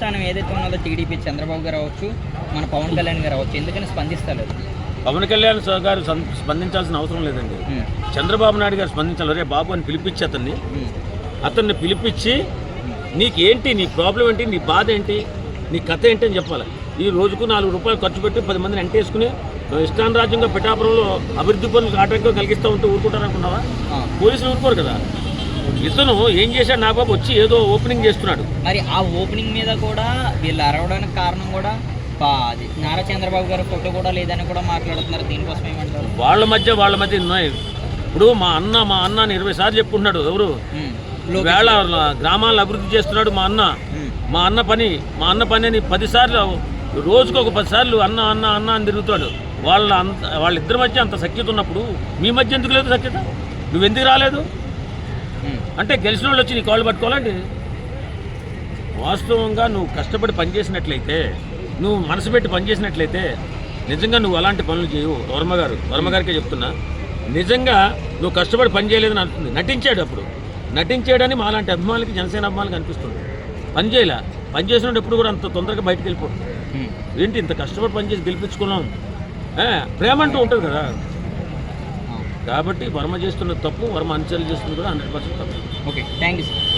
అధిష్టానం ఏదైతే ఉన్నదో టీడీపీ చంద్రబాబు గారు అవ్వచ్చు మన పవన్ కళ్యాణ్ గారు అవ్వచ్చు ఎందుకని స్పందిస్తలేదు? పవన్ కళ్యాణ్ గారు స్పందించాల్సిన అవసరం లేదండి. చంద్రబాబు నాయుడు గారు స్పందించాలి రే బాబు అని పిలిపించి అతన్ని అతన్ని పిలిపించి నీకేంటి నీ ప్రాబ్లం ఏంటి నీ బాధ ఏంటి నీ కథ ఏంటి అని చెప్పాలి. ఈ రోజుకు నాలుగు రూపాయలు ఖర్చు పెట్టి పది మందిని ఎంటేసుకుని ఇష్టాన్ రాజ్యంగా పిఠాపురంలో అభివృద్ధి పనులకు ఆటంకం కలిగిస్తూ ఉంటే ఊరుకుంటారనుకున్నావా. పోలీసులు ఊరుకోరు కదా. ఇతను ఏం చేశాడు? నా బాబు వచ్చి ఏదో ఓపెనింగ్ చేస్తున్నాడు. మరి ఆ ఓపెనింగ్ మీద కూడా వీళ్ళు అరవడానికి కారణం కూడా అది నారా చంద్రబాబు గారి ఫోటో కూడా లేదని కూడా మాట్లాడుతున్నారు. దీనికోసం ఏమంటారు? వాళ్ళ మధ్య వాళ్ళ మధ్య ఉన్నాయి. ఇప్పుడు మా అన్న మా అన్న అని ఇరవై సార్లు చెప్పుకుంటున్నాడు. ఎవరు? వేళ గ్రామాలను అభివృద్ధి చేస్తున్నాడు మా అన్న. మా అన్న పని మా అన్న పని అని పదిసార్లు రోజుకు ఒక పదిసార్లు అన్న అన్న అన్న అని తిరుగుతాడు వాళ్ళ అంత వాళ్ళిద్దరి మధ్య అంత సఖ్యత ఉన్నప్పుడు మీ మధ్య ఎందుకు లేదు సఖ్యత? నువ్వు ఎందుకు రాలేదు? అంటే గెలిచిన వాళ్ళు వచ్చి నీ కాళ్ళు పట్టుకోవాలండి వాస్తవంగా నువ్వు కష్టపడి పనిచేసినట్లయితే నువ్వు మనసు పెట్టి పనిచేసినట్లయితే నిజంగా నువ్వు అలాంటి పనులు చేయవు. వర్మ గారు వర్మ గారికే చెప్తున్నా. నిజంగా నువ్వు కష్టపడి పని చేయలేదని అంటుంది. నటించాడు అప్పుడు. నటించాడని మాలాంటి అభిమానులకి జనసేన అభిమానులకి అనిపిస్తుంది. పని చేయలే. పని చేసినప్పుడు ఎప్పుడు కూడా అంత తొందరగా బయటకు వెళ్ళిపో ఉమ్. ఏంటి ఇంత కష్టపడి పని చేసి గెలిపించుకున్నాం? ప్రేమ అంటూ ఉంటుంది కదా. కాబట్టి వర్మ చేస్తున్న తప్పు వర్మ అనుచరులు చేస్తున్నది కూడా హండ్రెడ్ పర్సెంట్ తప్పు. Okay thank you sir.